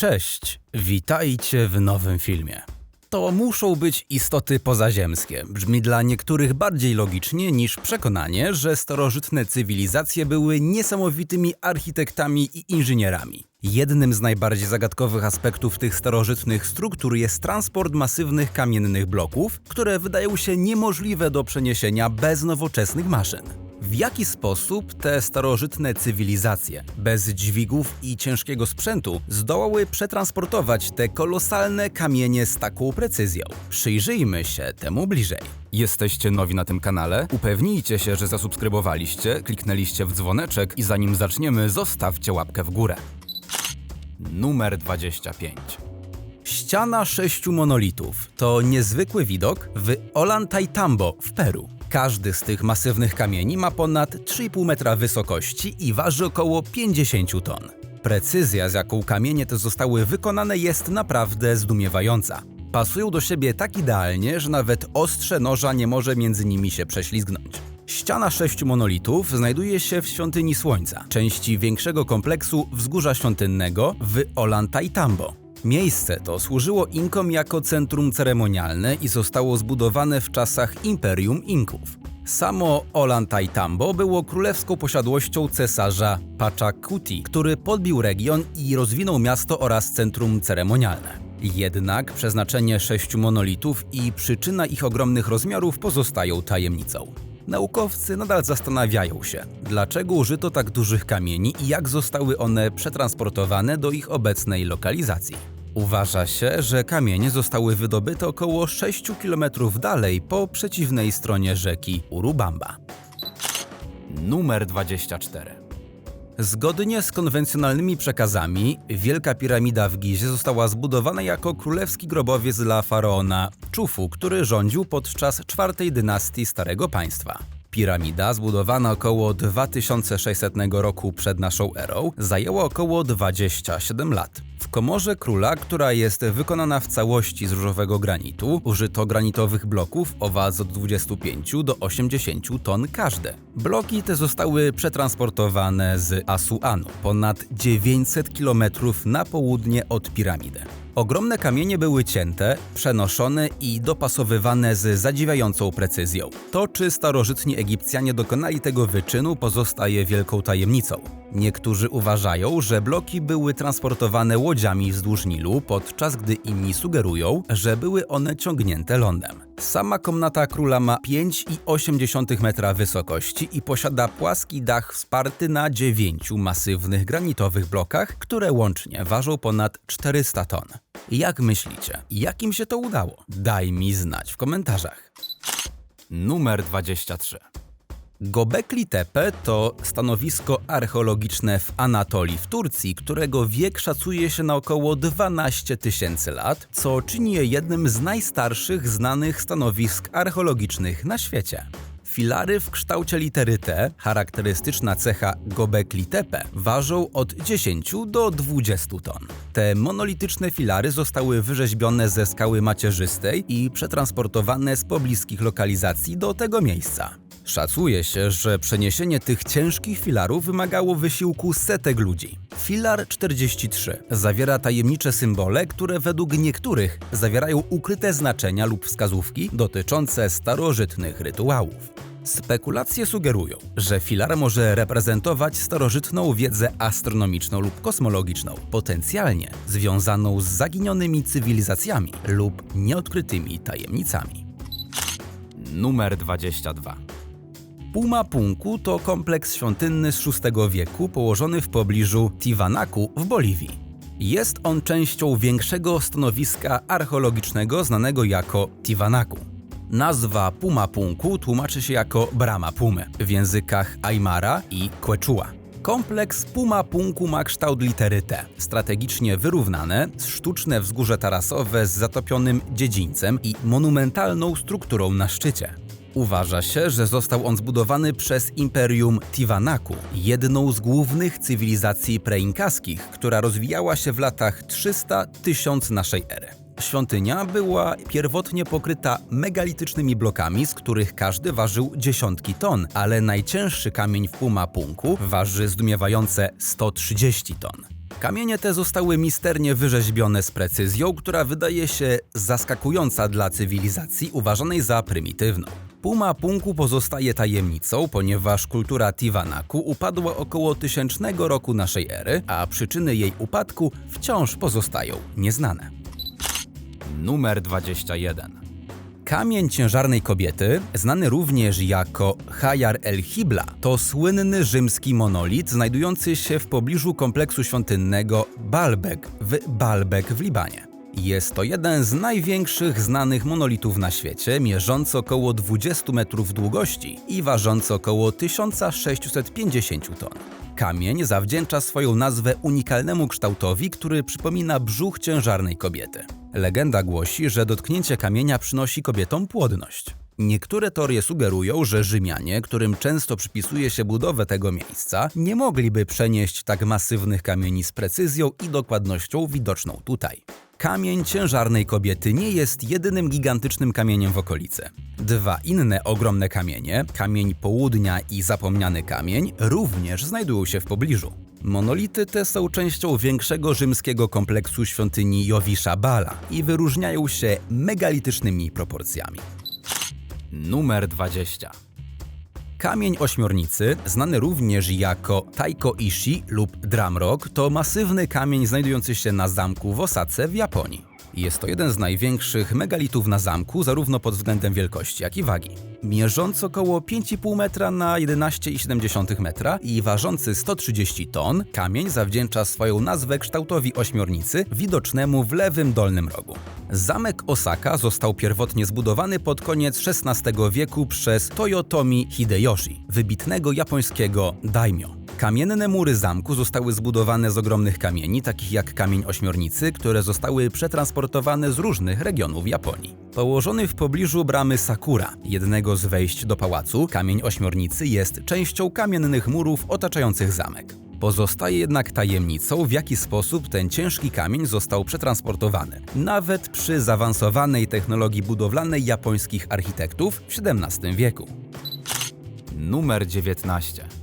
Cześć, witajcie w nowym filmie. To muszą być istoty pozaziemskie. Brzmi dla niektórych bardziej logicznie niż przekonanie, że starożytne cywilizacje były niesamowitymi architektami i inżynierami. Jednym z najbardziej zagadkowych aspektów tych starożytnych struktur jest transport masywnych kamiennych bloków, które wydają się niemożliwe do przeniesienia bez nowoczesnych maszyn. W jaki sposób te starożytne cywilizacje, bez dźwigów i ciężkiego sprzętu, zdołały przetransportować te kolosalne kamienie z taką precyzją? Przyjrzyjmy się temu bliżej. Jesteście nowi na tym kanale? Upewnijcie się, że zasubskrybowaliście, kliknęliście w dzwoneczek i zanim zaczniemy, zostawcie łapkę w górę. Numer 25. Ściana sześciu monolitów to niezwykły widok w Ollantaytambo w Peru. Każdy z tych masywnych kamieni ma ponad 3,5 metra wysokości i waży około 50 ton. Precyzja, z jaką kamienie te zostały wykonane, jest naprawdę zdumiewająca. Pasują do siebie tak idealnie, że nawet ostrze noża nie może między nimi się prześlizgnąć. Ściana sześciu monolitów znajduje się w świątyni Słońca, części większego kompleksu wzgórza świątynnego w Ollantaytambo. Miejsce to służyło Inkom jako centrum ceremonialne i zostało zbudowane w czasach Imperium Inków. Samo Ollantaytambo było królewską posiadłością cesarza Pachacuti, który podbił region i rozwinął miasto oraz centrum ceremonialne. Jednak przeznaczenie sześciu monolitów i przyczyna ich ogromnych rozmiarów pozostają tajemnicą. Naukowcy nadal zastanawiają się, dlaczego użyto tak dużych kamieni i jak zostały one przetransportowane do ich obecnej lokalizacji. Uważa się, że kamienie zostały wydobyte około 6 km dalej po przeciwnej stronie rzeki Urubamba. Numer 24. Zgodnie z konwencjonalnymi przekazami, Wielka Piramida w Gizie została zbudowana jako królewski grobowiec dla faraona Czufu, który rządził podczas czwartej dynastii Starego Państwa. Piramida, zbudowana około 2600 roku przed naszą erą, zajęła około 27 lat. W komorze króla, która jest wykonana w całości z różowego granitu, użyto granitowych bloków o wadze od 25 do 80 ton każde. Bloki te zostały przetransportowane z Asuanu, ponad 900 km na południe od piramidy. Ogromne kamienie były cięte, przenoszone i dopasowywane z zadziwiającą precyzją. To, czy starożytni Egipcjanie dokonali tego wyczynu, pozostaje wielką tajemnicą. Niektórzy uważają, że bloki były transportowane łodziami wzdłuż Nilu, podczas gdy inni sugerują, że były one ciągnięte lądem. Sama komnata króla ma 5,8 metra wysokości i posiada płaski dach wsparty na dziewięciu masywnych granitowych blokach, które łącznie ważą ponad 400 ton. Jak myślicie, jakim się to udało? Daj mi znać w komentarzach. Numer 23. Gobekli Tepe to stanowisko archeologiczne w Anatolii w Turcji, którego wiek szacuje się na około 12 tysięcy lat, co czyni je jednym z najstarszych znanych stanowisk archeologicznych na świecie. Filary w kształcie litery T, charakterystyczna cecha Gobekli Tepe, ważą od 10 do 20 ton. Te monolityczne filary zostały wyrzeźbione ze skały macierzystej i przetransportowane z pobliskich lokalizacji do tego miejsca. Szacuje się, że przeniesienie tych ciężkich filarów wymagało wysiłku setek ludzi. Filar 43 zawiera tajemnicze symbole, które według niektórych zawierają ukryte znaczenia lub wskazówki dotyczące starożytnych rytuałów. Spekulacje sugerują, że filar może reprezentować starożytną wiedzę astronomiczną lub kosmologiczną, potencjalnie związaną z zaginionymi cywilizacjami lub nieodkrytymi tajemnicami. Numer 22. Puma Punku to kompleks świątynny z VI wieku położony w pobliżu Tiwanaku w Boliwii. Jest on częścią większego stanowiska archeologicznego znanego jako Tiwanaku. Nazwa Puma Punku tłumaczy się jako brama pumy w językach Aymara i Quechua. Kompleks Puma Punku ma kształt litery T, strategicznie wyrównane, sztuczne wzgórze tarasowe z zatopionym dziedzińcem i monumentalną strukturą na szczycie. Uważa się, że został on zbudowany przez Imperium Tiwanaku, jedną z głównych cywilizacji preinkaskich, która rozwijała się w latach 300-1000 naszej ery. Świątynia była pierwotnie pokryta megalitycznymi blokami, z których każdy ważył dziesiątki ton, ale najcięższy kamień w Pumapunku waży zdumiewające 130 ton. Kamienie te zostały misternie wyrzeźbione z precyzją, która wydaje się zaskakująca dla cywilizacji uważanej za prymitywną. Puma Punku pozostaje tajemnicą, ponieważ kultura Tiwanaku upadła około tysięcznego roku naszej ery, a przyczyny jej upadku wciąż pozostają nieznane. Numer 21. Kamień ciężarnej kobiety, znany również jako Hajar el-Hibla, to słynny rzymski monolit znajdujący się w pobliżu kompleksu świątynnego Baalbek w Baalbek w Libanie. Jest to jeden z największych znanych monolitów na świecie, mierzący około 20 metrów długości i ważący około 1650 ton. Kamień zawdzięcza swoją nazwę unikalnemu kształtowi, który przypomina brzuch ciężarnej kobiety. Legenda głosi, że dotknięcie kamienia przynosi kobietom płodność. Niektóre teorie sugerują, że Rzymianie, którym często przypisuje się budowę tego miejsca, nie mogliby przenieść tak masywnych kamieni z precyzją i dokładnością widoczną tutaj. Kamień ciężarnej kobiety nie jest jedynym gigantycznym kamieniem w okolicy. Dwa inne ogromne kamienie, kamień południa i zapomniany kamień, również znajdują się w pobliżu. Monolity te są częścią większego rzymskiego kompleksu świątyni Jowisza Bala i wyróżniają się megalitycznymi proporcjami. Numer 20. Kamień ośmiornicy, znany również jako Taiko Ishi lub Dramrock, to masywny kamień znajdujący się na zamku w Osace w Japonii. Jest to jeden z największych megalitów na zamku, zarówno pod względem wielkości, jak i wagi. Mierzący około 5,5 metra na 11,7 metra i ważący 130 ton, kamień zawdzięcza swoją nazwę kształtowi ośmiornicy, widocznemu w lewym dolnym rogu. Zamek Osaka został pierwotnie zbudowany pod koniec XVI wieku przez Toyotomi Hideyoshi, wybitnego japońskiego daimyo. Kamienne mury zamku zostały zbudowane z ogromnych kamieni, takich jak kamień ośmiornicy, które zostały przetransportowane z różnych regionów Japonii. Położony w pobliżu bramy Sakura, jednego z wejść do pałacu, kamień ośmiornicy jest częścią kamiennych murów otaczających zamek. Pozostaje jednak tajemnicą, w jaki sposób ten ciężki kamień został przetransportowany, nawet przy zaawansowanej technologii budowlanej japońskich architektów w XVII wieku. Numer 19.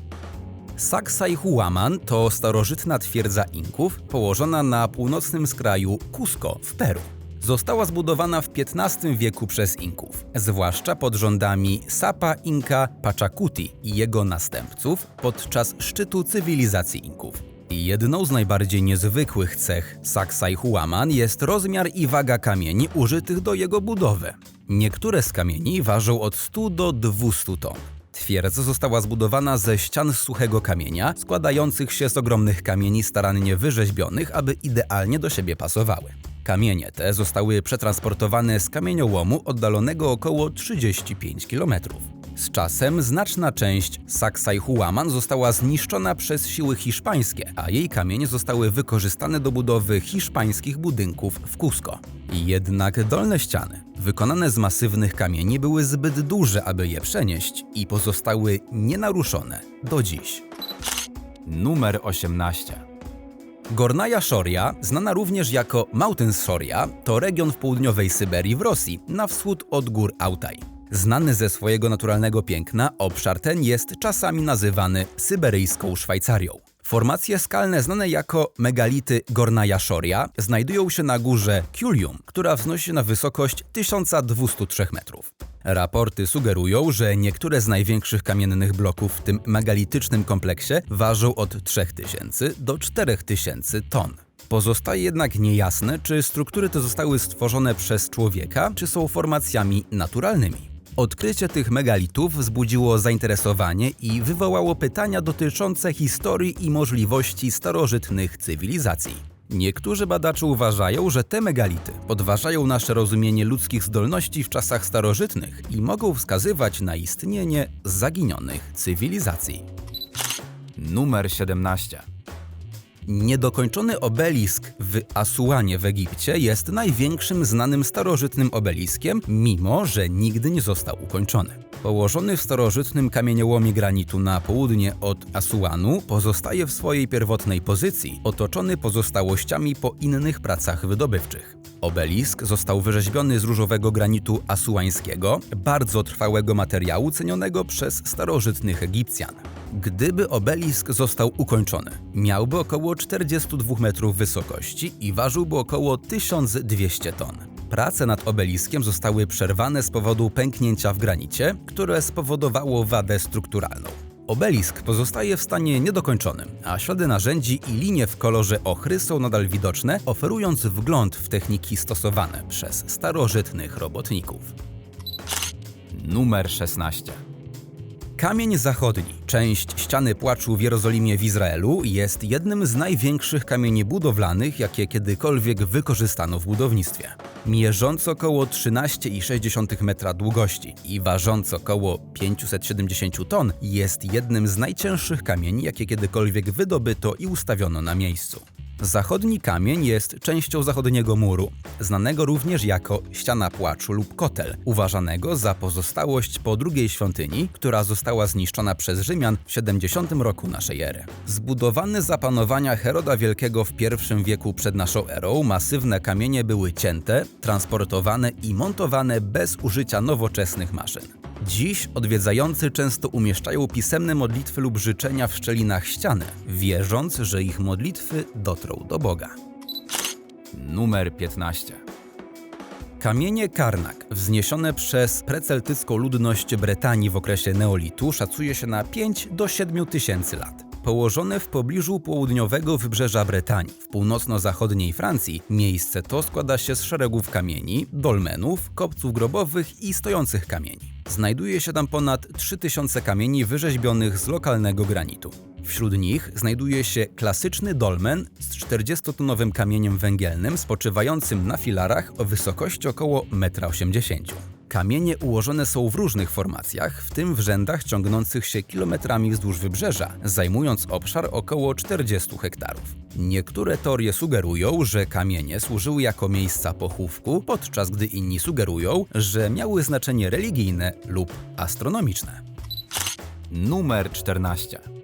Sacsayhuaman to starożytna twierdza Inków położona na północnym skraju Cusco w Peru. Została zbudowana w XV wieku przez Inków, zwłaszcza pod rządami Sapa Inka Pachacuti i jego następców podczas szczytu cywilizacji Inków. Jedną z najbardziej niezwykłych cech Sacsayhuaman jest rozmiar i waga kamieni użytych do jego budowy. Niektóre z kamieni ważą od 100 do 200 ton. Twierdza została zbudowana ze ścian suchego kamienia, składających się z ogromnych kamieni starannie wyrzeźbionych, aby idealnie do siebie pasowały. Kamienie te zostały przetransportowane z kamieniołomu oddalonego około 35 km. Z czasem znaczna część Sacsayhuaman została zniszczona przez siły hiszpańskie, a jej kamienie zostały wykorzystane do budowy hiszpańskich budynków w Cusco. Jednak dolne ściany, wykonane z masywnych kamieni, były zbyt duże, aby je przenieść i pozostały nienaruszone do dziś. Numer 18. Gornaja Szoria, znana również jako Mountains Szoria, to region w południowej Syberii w Rosji, na wschód od gór Altaj. Znany ze swojego naturalnego piękna, obszar ten jest czasami nazywany syberyjską Szwajcarią. Formacje skalne znane jako megality Gornaja Szoria znajdują się na górze Kulium, która wznosi się na wysokość 1203 metrów. Raporty sugerują, że niektóre z największych kamiennych bloków w tym megalitycznym kompleksie ważą od 3000 do 4000 ton. Pozostaje jednak niejasne, czy struktury te zostały stworzone przez człowieka, czy są formacjami naturalnymi. Odkrycie tych megalitów wzbudziło zainteresowanie i wywołało pytania dotyczące historii i możliwości starożytnych cywilizacji. Niektórzy badacze uważają, że te megality podważają nasze rozumienie ludzkich zdolności w czasach starożytnych i mogą wskazywać na istnienie zaginionych cywilizacji. Numer 17. Niedokończony obelisk w Asuanie w Egipcie jest największym znanym starożytnym obeliskiem, mimo że nigdy nie został ukończony. Położony w starożytnym kamieniołomie granitu na południe od Asuanu, pozostaje w swojej pierwotnej pozycji, otoczony pozostałościami po innych pracach wydobywczych. Obelisk został wyrzeźbiony z różowego granitu asuańskiego, bardzo trwałego materiału cenionego przez starożytnych Egipcjan. Gdyby obelisk został ukończony, miałby około 42 metrów wysokości i ważyłby około 1200 ton. Prace nad obeliskiem zostały przerwane z powodu pęknięcia w granicie, które spowodowało wadę strukturalną. Obelisk pozostaje w stanie niedokończonym, a ślady narzędzi i linie w kolorze ochry są nadal widoczne, oferując wgląd w techniki stosowane przez starożytnych robotników. Numer 16. Kamień zachodni, część ściany płaczu w Jerozolimie w Izraelu, jest jednym z największych kamieni budowlanych, jakie kiedykolwiek wykorzystano w budownictwie. Mierząc około 13,6 metra długości i ważąc około 570 ton, jest jednym z najcięższych kamieni, jakie kiedykolwiek wydobyto i ustawiono na miejscu. Zachodni kamień jest częścią zachodniego muru, znanego również jako ściana płaczu lub kotel, uważanego za pozostałość po drugiej świątyni, która została zniszczona przez Rzymian w 70 roku naszej ery. Zbudowany za panowania Heroda Wielkiego w I wieku przed naszą erą, masywne kamienie były cięte, transportowane i montowane bez użycia nowoczesnych maszyn. Dziś odwiedzający często umieszczają pisemne modlitwy lub życzenia w szczelinach ściany, wierząc, że ich modlitwy dotrą do Boga. Numer 15. Kamienie Karnak, wzniesione przez preceltycką ludność Bretanii w okresie neolitu, szacuje się na 5 do 7 tysięcy lat. Położone w pobliżu południowego wybrzeża Bretanii, w północno-zachodniej Francji, miejsce to składa się z szeregów kamieni, dolmenów, kopców grobowych i stojących kamieni. Znajduje się tam ponad 3000 kamieni wyrzeźbionych z lokalnego granitu. Wśród nich znajduje się klasyczny dolmen z 40-tonowym kamieniem węgielnym spoczywającym na filarach o wysokości około 1,80 m. Kamienie ułożone są w różnych formacjach, w tym w rzędach ciągnących się kilometrami wzdłuż wybrzeża, zajmując obszar około 40 hektarów. Niektóre teorie sugerują, że kamienie służyły jako miejsca pochówku, podczas gdy inni sugerują, że miały znaczenie religijne lub astronomiczne. Numer 14.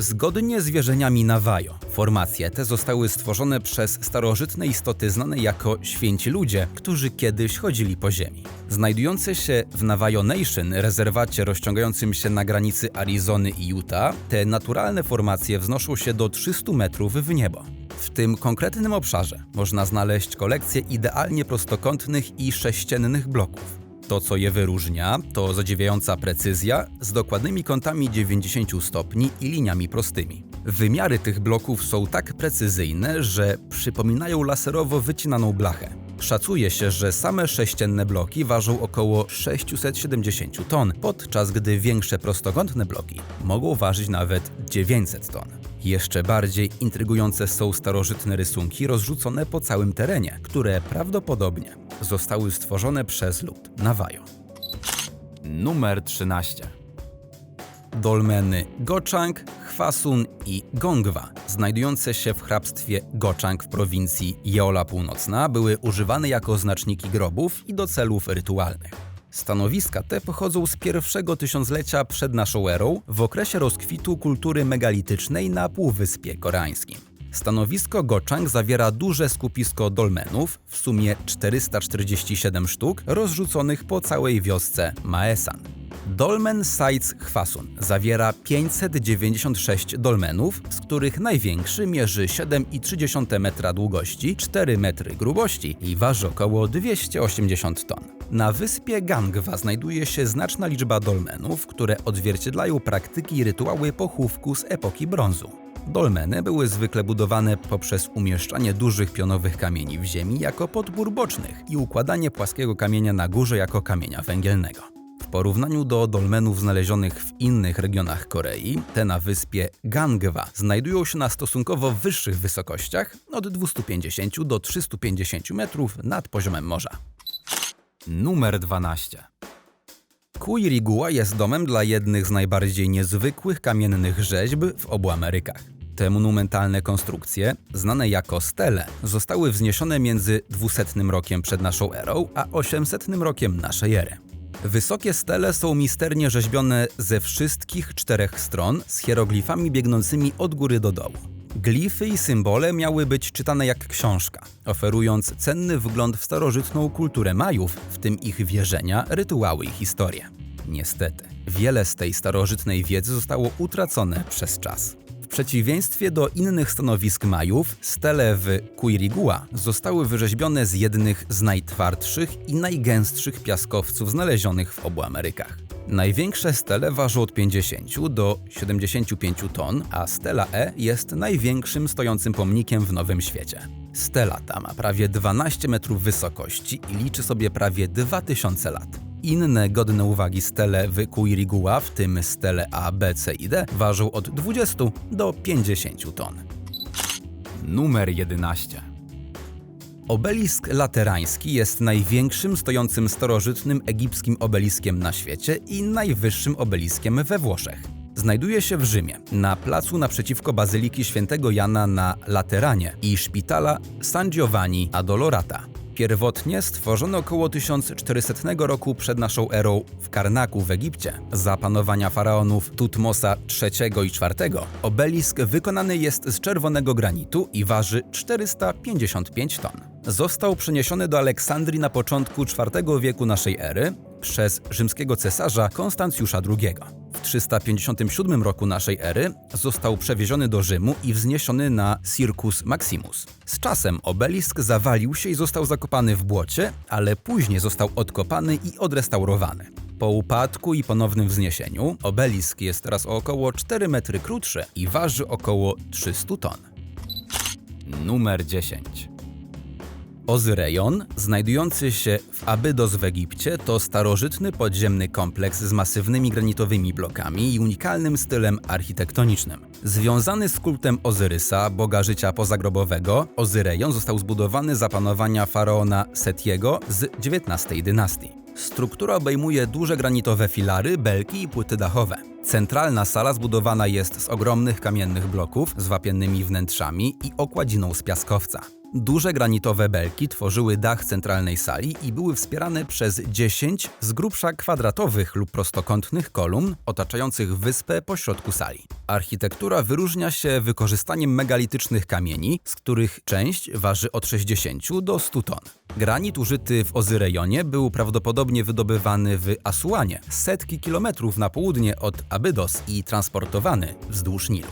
Zgodnie z wierzeniami Navajo, formacje te zostały stworzone przez starożytne istoty znane jako święci ludzie, którzy kiedyś chodzili po ziemi. Znajdujące się w Navajo Nation, rezerwacie rozciągającym się na granicy Arizony i Utah, te naturalne formacje wznoszą się do 300 metrów w niebo. W tym konkretnym obszarze można znaleźć kolekcję idealnie prostokątnych i sześciennych bloków. To, co je wyróżnia, to zadziwiająca precyzja z dokładnymi kątami 90 stopni i liniami prostymi. Wymiary tych bloków są tak precyzyjne, że przypominają laserowo wycinaną blachę. Szacuje się, że same sześcienne bloki ważą około 670 ton, podczas gdy większe prostokątne bloki mogą ważyć nawet 900 ton. Jeszcze bardziej intrygujące są starożytne rysunki rozrzucone po całym terenie, które prawdopodobnie zostały stworzone przez lud Navajo. Numer 13. Dolmeny Gochang, Hwasun i Gongwa, znajdujące się w hrabstwie Gochang w prowincji Jeola Północna, były używane jako znaczniki grobów i do celów rytualnych. Stanowiska te pochodzą z pierwszego tysiąclecia przed naszą erą, w okresie rozkwitu kultury megalitycznej na Półwyspie Koreańskim. Stanowisko Gochang zawiera duże skupisko dolmenów, w sumie 447 sztuk, rozrzuconych po całej wiosce Maesan. Dolmen Sites Hwasun zawiera 596 dolmenów, z których największy mierzy 7,3 metra długości, 4 metry grubości i waży około 280 ton. Na wyspie Gangwa znajduje się znaczna liczba dolmenów, które odzwierciedlają praktyki i rytuały pochówku z epoki brązu. Dolmeny były zwykle budowane poprzez umieszczanie dużych pionowych kamieni w ziemi jako podpór bocznych i układanie płaskiego kamienia na górze jako kamienia węgielnego. Porównaniu do dolmenów znalezionych w innych regionach Korei, te na wyspie Gangwa znajdują się na stosunkowo wyższych wysokościach od 250 do 350 metrów nad poziomem morza. Numer 12. Kuirigua jest domem dla jednych z najbardziej niezwykłych kamiennych rzeźb w obu Amerykach. Te monumentalne konstrukcje, znane jako stele, zostały wzniesione między 200 rokiem przed naszą erą a 800 rokiem naszej ery. Wysokie stele są misternie rzeźbione ze wszystkich czterech stron z hieroglifami biegnącymi od góry do dołu. Glify i symbole miały być czytane jak książka, oferując cenny wgląd w starożytną kulturę Majów, w tym ich wierzenia, rytuały i historię. Niestety, wiele z tej starożytnej wiedzy zostało utracone przez czas. Przeciwieństwie do innych stanowisk Majów, stele w Quirigua zostały wyrzeźbione z jednych z najtwardszych i najgęstszych piaskowców znalezionych w obu Amerykach. Największe stele ważą od 50 do 75 ton, a stela E jest największym stojącym pomnikiem w Nowym Świecie. Stela ta ma prawie 12 metrów wysokości i liczy sobie prawie 2000 lat. Inne godne uwagi stele w Quirigua, w tym stele A, B, C i D, ważą od 20 do 50 ton. Numer 11. Obelisk laterański jest największym stojącym starożytnym egipskim obeliskiem na świecie i najwyższym obeliskiem we Włoszech. Znajduje się w Rzymie, na placu naprzeciwko Bazyliki Świętego Jana na Lateranie i szpitala San Giovanni ad Olorata. Pierwotnie stworzony około 1400 roku przed naszą erą w Karnaku w Egipcie, za panowania faraonów Tutmosa III i IV, obelisk wykonany jest z czerwonego granitu i waży 455 ton. Został przeniesiony do Aleksandrii na początku IV wieku naszej ery przez rzymskiego cesarza Konstancjusza II. W 357 roku naszej ery został przewieziony do Rzymu i wzniesiony na Circus Maximus. Z czasem obelisk zawalił się i został zakopany w błocie, ale później został odkopany i odrestaurowany. Po upadku i ponownym wzniesieniu obelisk jest teraz o około 4 metry krótszy i waży około 300 ton. Numer 10. Ozyrejon, znajdujący się w Abydos w Egipcie, to starożytny podziemny kompleks z masywnymi granitowymi blokami i unikalnym stylem architektonicznym. Związany z kultem Ozyrysa, boga życia pozagrobowego, Ozyrejon został zbudowany za panowania faraona Setiego z XIX dynastii. Struktura obejmuje duże granitowe filary, belki i płyty dachowe. Centralna sala zbudowana jest z ogromnych kamiennych bloków z wapiennymi wnętrzami i okładziną z piaskowca. Duże granitowe belki tworzyły dach centralnej sali i były wspierane przez 10 z grubsza kwadratowych lub prostokątnych kolumn otaczających wyspę pośrodku sali. Architektura wyróżnia się wykorzystaniem megalitycznych kamieni, z których część waży od 60 do 100 ton. Granit użyty w Ozyrejonie był prawdopodobnie wydobywany w Asuanie, setki kilometrów na południe od Abydos i transportowany wzdłuż Nilu.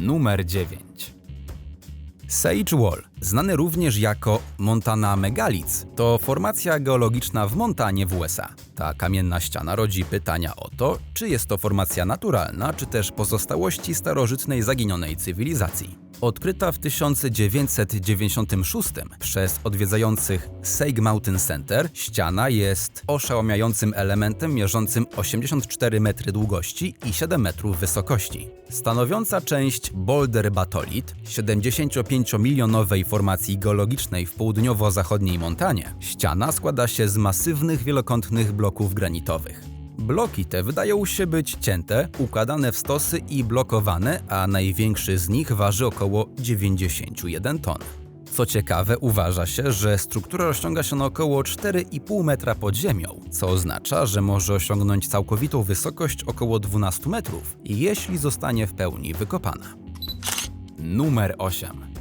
Numer 9. Sage Wall, znany również jako Montana Megalitz, to formacja geologiczna w Montanie w USA. Ta kamienna ściana rodzi pytania o to, czy jest to formacja naturalna, czy też pozostałości starożytnej zaginionej cywilizacji. Odkryta w 1996 przez odwiedzających Sage Mountain Center, ściana jest oszałamiającym elementem mierzącym 84 metry długości i 7 metrów wysokości. Stanowiąca część Boulder Batolith, 75-milionowej formacji geologicznej w południowo-zachodniej Montanie, ściana składa się z masywnych wielokątnych bloków granitowych. Bloki te wydają się być cięte, układane w stosy i blokowane, a największy z nich waży około 91 ton. Co ciekawe, uważa się, że struktura rozciąga się na około 4,5 metra pod ziemią, co oznacza, że może osiągnąć całkowitą wysokość około 12 metrów, jeśli zostanie w pełni wykopana. Numer 8.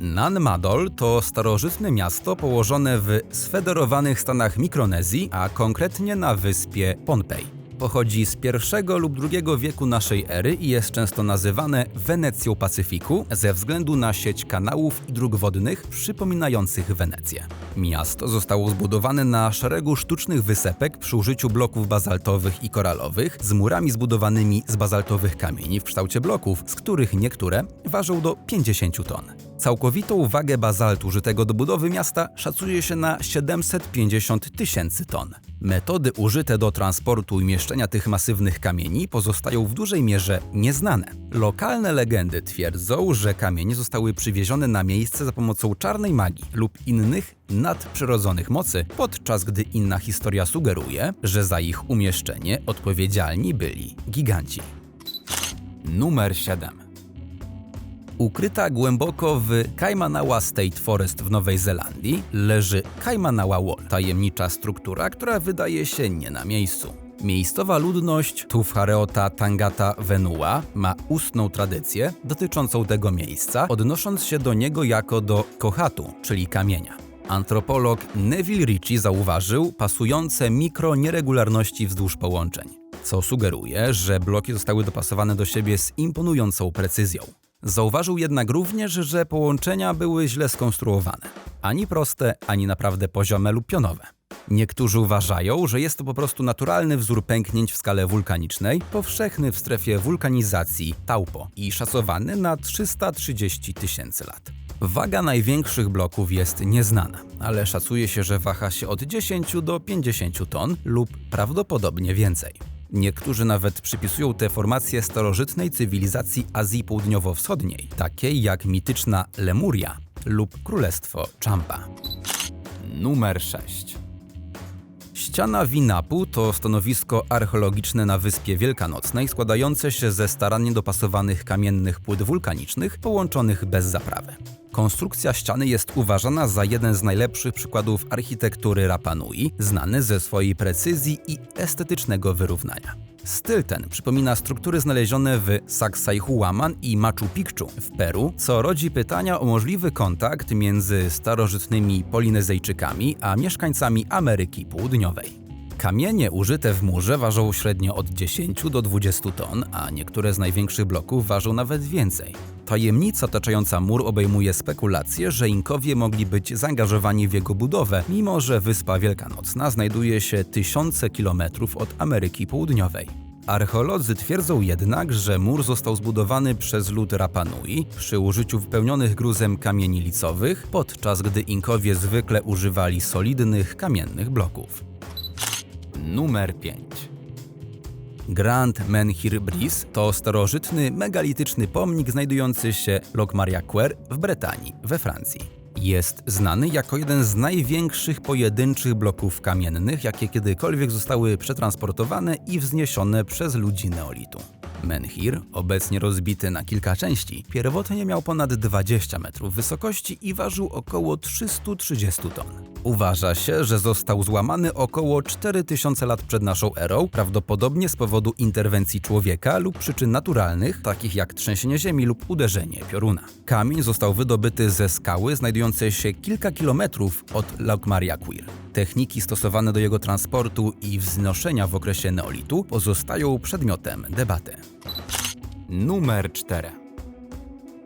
Nan Madol to starożytne miasto położone w sfederowanych stanach Mikronezji, a konkretnie na wyspie Pohnpei. Pochodzi z I lub II wieku naszej ery i jest często nazywane Wenecją Pacyfiku ze względu na sieć kanałów i dróg wodnych przypominających Wenecję. Miasto zostało zbudowane na szeregu sztucznych wysepek przy użyciu bloków bazaltowych i koralowych z murami zbudowanymi z bazaltowych kamieni w kształcie bloków, z których niektóre ważą do 50 ton. Całkowitą wagę bazaltu użytego do budowy miasta szacuje się na 750 tysięcy ton. Metody użyte do transportu i mieszczenia tych masywnych kamieni pozostają w dużej mierze nieznane. Lokalne legendy twierdzą, że kamienie zostały przywiezione na miejsce za pomocą czarnej magii lub innych nadprzyrodzonych mocy, podczas gdy inna historia sugeruje, że za ich umieszczenie odpowiedzialni byli giganci. Numer 7. Ukryta głęboko w Kaimanawa State Forest w Nowej Zelandii leży Kaimanawa Wall, tajemnicza struktura, która wydaje się nie na miejscu. Miejscowa ludność Tufhareota Tangata Venua ma ustną tradycję dotyczącą tego miejsca, odnosząc się do niego jako do kohatu, czyli kamienia. Antropolog Neville Ritchie zauważył pasujące mikronieregularności wzdłuż połączeń, co sugeruje, że bloki zostały dopasowane do siebie z imponującą precyzją. Zauważył jednak również, że połączenia były źle skonstruowane. Ani proste, ani naprawdę poziome lub pionowe. Niektórzy uważają, że jest to po prostu naturalny wzór pęknięć w skale wulkanicznej, powszechny w strefie wulkanizacji Taupo i szacowany na 330 tysięcy lat. Waga największych bloków jest nieznana, ale szacuje się, że waha się od 10 do 50 ton lub prawdopodobnie więcej. Niektórzy nawet przypisują te formacje starożytnej cywilizacji Azji Południowo-Wschodniej, takiej jak mityczna Lemuria lub Królestwo Champa. Numer 6. Ściana Winapu to stanowisko archeologiczne na Wyspie Wielkanocnej składające się ze starannie dopasowanych kamiennych płyt wulkanicznych połączonych bez zaprawy. Konstrukcja ściany jest uważana za jeden z najlepszych przykładów architektury Rapa Nui, znany ze swojej precyzji i estetycznego wyrównania. Styl ten przypomina struktury znalezione w Sacsayhuaman i Machu Picchu w Peru, co rodzi pytania o możliwy kontakt między starożytnymi Polinezyjczykami a mieszkańcami Ameryki Południowej. Kamienie użyte w murze ważą średnio od 10 do 20 ton, a niektóre z największych bloków ważą nawet więcej. Tajemnica otaczająca mur obejmuje spekulacje, że Inkowie mogli być zaangażowani w jego budowę, mimo że Wyspa Wielkanocna znajduje się tysiące kilometrów od Ameryki Południowej. Archeolodzy twierdzą jednak, że mur został zbudowany przez lud Rapa Nui przy użyciu wypełnionych gruzem kamieni licowych, podczas gdy Inkowie zwykle używali solidnych kamiennych bloków. Numer 5. Grand Menhir Bris to starożytny, megalityczny pomnik znajdujący się Locmariaquer w Bretanii, we Francji. Jest znany jako jeden z największych pojedynczych bloków kamiennych, jakie kiedykolwiek zostały przetransportowane i wzniesione przez ludzi neolitu. Menhir, obecnie rozbity na kilka części, pierwotnie miał ponad 20 metrów wysokości i ważył około 330 ton. Uważa się, że został złamany około 4000 lat przed naszą erą, prawdopodobnie z powodu interwencji człowieka lub przyczyn naturalnych, takich jak trzęsienie ziemi lub uderzenie pioruna. Kamień został wydobyty ze skały znajdującej się kilka kilometrów od Laukmariaquir. Techniki stosowane do jego transportu i wznoszenia w okresie neolitu pozostają przedmiotem debaty. Numer 4.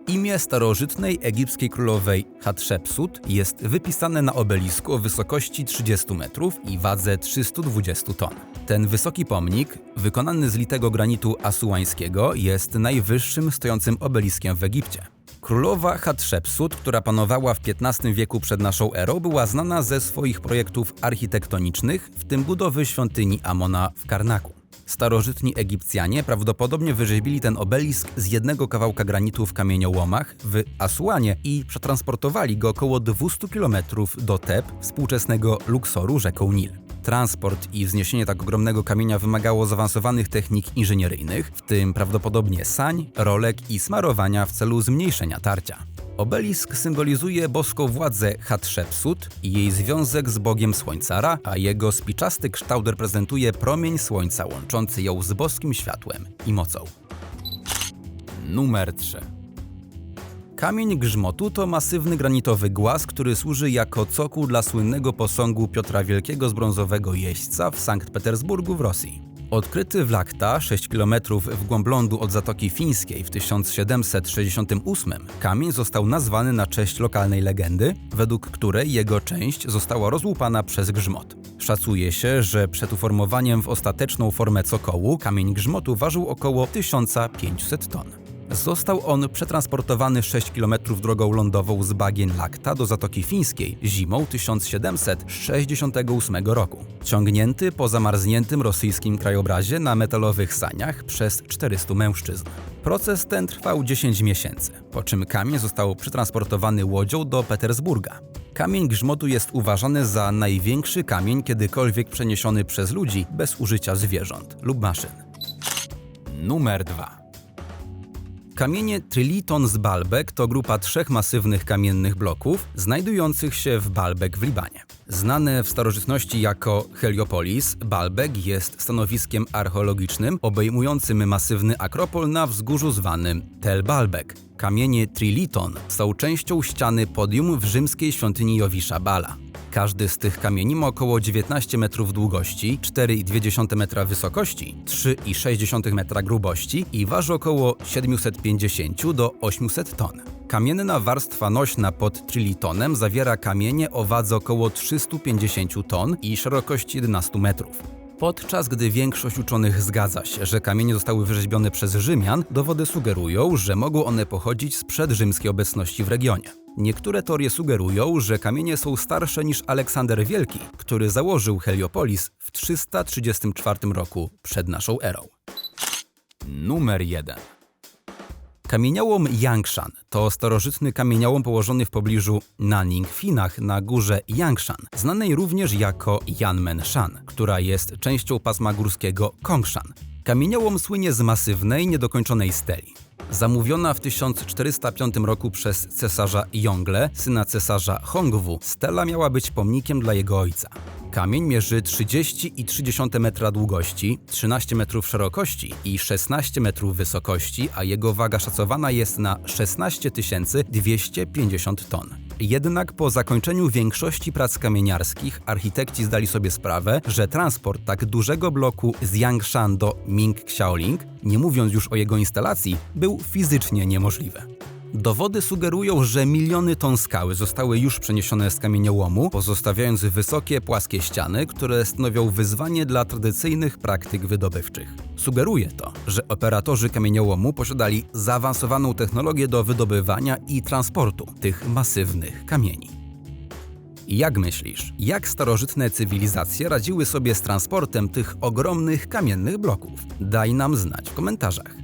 Imię starożytnej egipskiej królowej Hatshepsut jest wypisane na obelisku o wysokości 30 metrów i wadze 320 ton. Ten wysoki pomnik, wykonany z litego granitu asuańskiego, jest najwyższym stojącym obeliskiem w Egipcie. Królowa Hatshepsut, która panowała w XV wieku przed naszą erą, była znana ze swoich projektów architektonicznych, w tym budowy świątyni Amona w Karnaku. Starożytni Egipcjanie prawdopodobnie wyrzeźbili ten obelisk z jednego kawałka granitu w kamieniołomach w Asuanie i przetransportowali go około 200 km do Teb, współczesnego Luksoru rzeką Nil. Transport i wzniesienie tak ogromnego kamienia wymagało zaawansowanych technik inżynieryjnych, w tym prawdopodobnie sań, rolek i smarowania w celu zmniejszenia tarcia. Obelisk symbolizuje boską władzę Hatshepsut i jej związek z bogiem słońca Ra, a jego spiczasty kształt reprezentuje promień słońca łączący ją z boskim światłem i mocą. Numer 3. Kamień grzmotu to masywny granitowy głaz, który służy jako cokół dla słynnego posągu Piotra Wielkiego z brązowego jeźdźca w Sankt Petersburgu w Rosji. Odkryty w Lakta, 6 km w głąb lądu od Zatoki Fińskiej w 1768, kamień został nazwany na cześć lokalnej legendy, według której jego część została rozłupana przez grzmot. Szacuje się, że przed uformowaniem w ostateczną formę cokołu kamień grzmotu ważył około 1500 ton. Został on przetransportowany 6 km drogą lądową z bagien Lakta do Zatoki Fińskiej zimą 1768 roku. Ciągnięty po zamarzniętym rosyjskim krajobrazie na metalowych saniach przez 400 mężczyzn. Proces ten trwał 10 miesięcy, po czym kamień został przetransportowany łodzią do Petersburga. Kamień grzmotu jest uważany za największy kamień kiedykolwiek przeniesiony przez ludzi bez użycia zwierząt lub maszyn. Numer 2. Kamienie Triliton z Baalbek to grupa trzech masywnych kamiennych bloków znajdujących się w Baalbek w Libanie. Znane w starożytności jako Heliopolis, Baalbek jest stanowiskiem archeologicznym obejmującym masywny akropol na wzgórzu zwanym Tel Baalbek. Kamienie Triliton są częścią ściany podium w rzymskiej świątyni Jowisza Bala. Każdy z tych kamieni ma około 19 metrów długości, 4,2 metra wysokości, 3,6 metra grubości i waży około 750 do 800 ton. Kamienna warstwa nośna pod trilitonem zawiera kamienie o wadze około 350 ton i szerokości 11 metrów. Podczas gdy większość uczonych zgadza się, że kamienie zostały wyrzeźbione przez Rzymian, dowody sugerują, że mogą one pochodzić z przedrzymskiej obecności w regionie. Niektóre teorie sugerują, że kamienie są starsze niż Aleksander Wielki, który założył Heliopolis w 334 roku przed naszą erą. Numer 1. Kamieniołom Yangshan to starożytny kamieniołom położony w pobliżu Nanning w Chinach na górze Yangshan, znanej również jako Yanmenshan, która jest częścią pasma górskiego Kongshan. Kamieniołom słynie z masywnej, niedokończonej steli. Zamówiona w 1405 roku przez cesarza Yongle, syna cesarza Hongwu, stela miała być pomnikiem dla jego ojca. Kamień mierzy 30,3 metra długości, 13 metrów szerokości i 16 metrów wysokości, a jego waga szacowana jest na 16 250 ton. Jednak po zakończeniu większości prac kamieniarskich architekci zdali sobie sprawę, że transport tak dużego bloku z Yangshan do Ming Xiaoling, nie mówiąc już o jego instalacji, był fizycznie niemożliwy. Dowody sugerują, że miliony ton skały zostały już przeniesione z kamieniołomu, pozostawiając wysokie, płaskie ściany, które stanowią wyzwanie dla tradycyjnych praktyk wydobywczych. Sugeruje to, że operatorzy kamieniołomu posiadali zaawansowaną technologię do wydobywania i transportu tych masywnych kamieni. Jak myślisz, jak starożytne cywilizacje radziły sobie z transportem tych ogromnych kamiennych bloków? Daj nam znać w komentarzach.